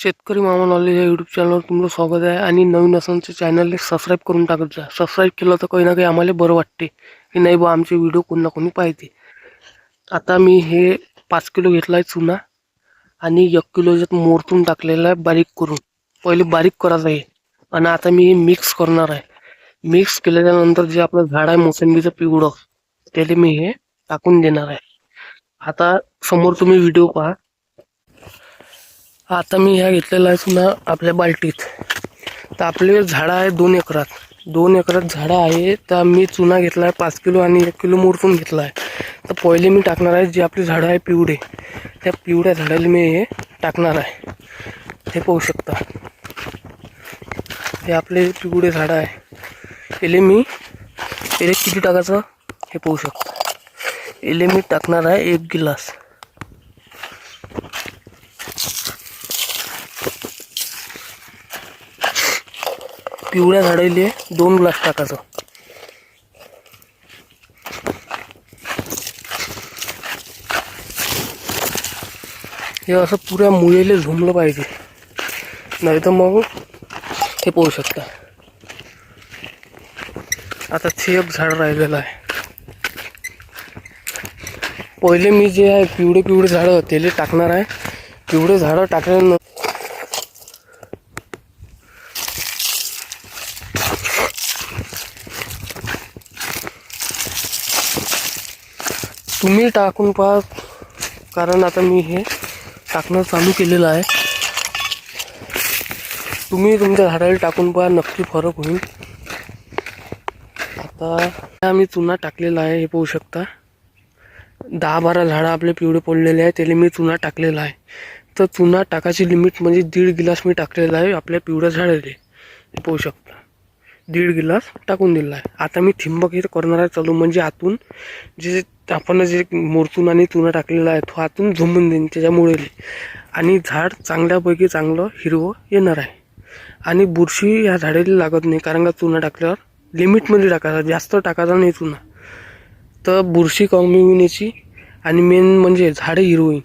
शेतकरी मामा नॉलेज या यूट्यूब चॅनलवर तुमचं स्वागत आहे आणि नवीन असेल चॅनल चॅनलला सबस्क्राईब करून टाकत जा. सबस्क्राईब केलं तर काही ना काही आम्हाला बरं वाटते. की नाही बा आमचे व्हिडिओ कोण ना कोणी पाहिजे आता मी हे पाच किलो घेतला आहे चुना आणि एक किलो याच्यात मोरतून टाकलेला आहे बारीक करून. पहिले बारीक करायचं आहे. आणि आता मी हे मिक्स करणार आहे. मिक्स केल्याच्यानंतर जे आपलं झाड आहे मोसंबीचं पिवळं त्याला मी हे टाकून देणार आहे. आता समोर तुम्ही व्हिडिओ पहा. आता मी ह्या घेतलेला आहे चुना आपल्या बाल्टीत. तर आपले झाडं आहे दोन एकरात. दोन एकरात झाडं आहे तर मी चुना घेतला आहे पाच किलो आणि एक किलो मोरतून घेतला आहे तर पहिले मी टाकणार आहे जे आपली झाडं आहे पिवळे त्या पिवळ्या झाडाला मी हे टाकणार आहे. हे पाहू शकता. हे आपले पिवळे झाडं आहे. याले मी याले किती टाकायचं हे पाहू शकता. याले मी टाकणार आहे एक गिलास. पिवळ्या झाडाले दोन ग्लास टाकायचं. हे असं पुऱ्या मुळेले झुमलं पाहिजे. नाही तर मग हे पाहू शकता. आता ते एक झाड राहिलेलं आहे. पहिले मी जे आहे पिवळे पिवळे झाडं त्याला टाकणार आहे. पिवळे झाडं टाकल्यानंतर तुम्ही टाकून पहा कारण आता मी हे टाकणं चालू केलेलं आहे. तुम्ही तुमच्या झाडाला टाकून पहा नक्की फरक होईल. आता आम्ही चुना टाकलेला आहे हे पाहू शकता. दहा बारा झाडं आपले पिवळे पडलेले आहे त्याला मी चुना टाकलेला आहे. तर चुना टाकायची लिमिट म्हणजे दीड गिलास मी टाकलेला आहे आपल्या पिवळ्या झाडाला. हे पाहू शकता. दीड गिलास टाकून दिलेला आहे आता मी ठिंबक हे करणार आहे चालू. म्हणजे आतून जे आपण जे मोरचून आणि चुना टाकलेला आहे तो आतून झुंबून देईन त्याच्यामुळे. आणि झाड चांगल्यापैकी चांगलं हिरवं येणार आहे. आणि बुरशी ह्या झाडाला लागत नाही कारण का चुना टाकल्यावर लिमिटमध्ये टाकायचा जास्त टाकायचा नाही चुना तर बुरशी कमी होण्याची आणि मेन म्हणजे झाडे हिरवं होईल.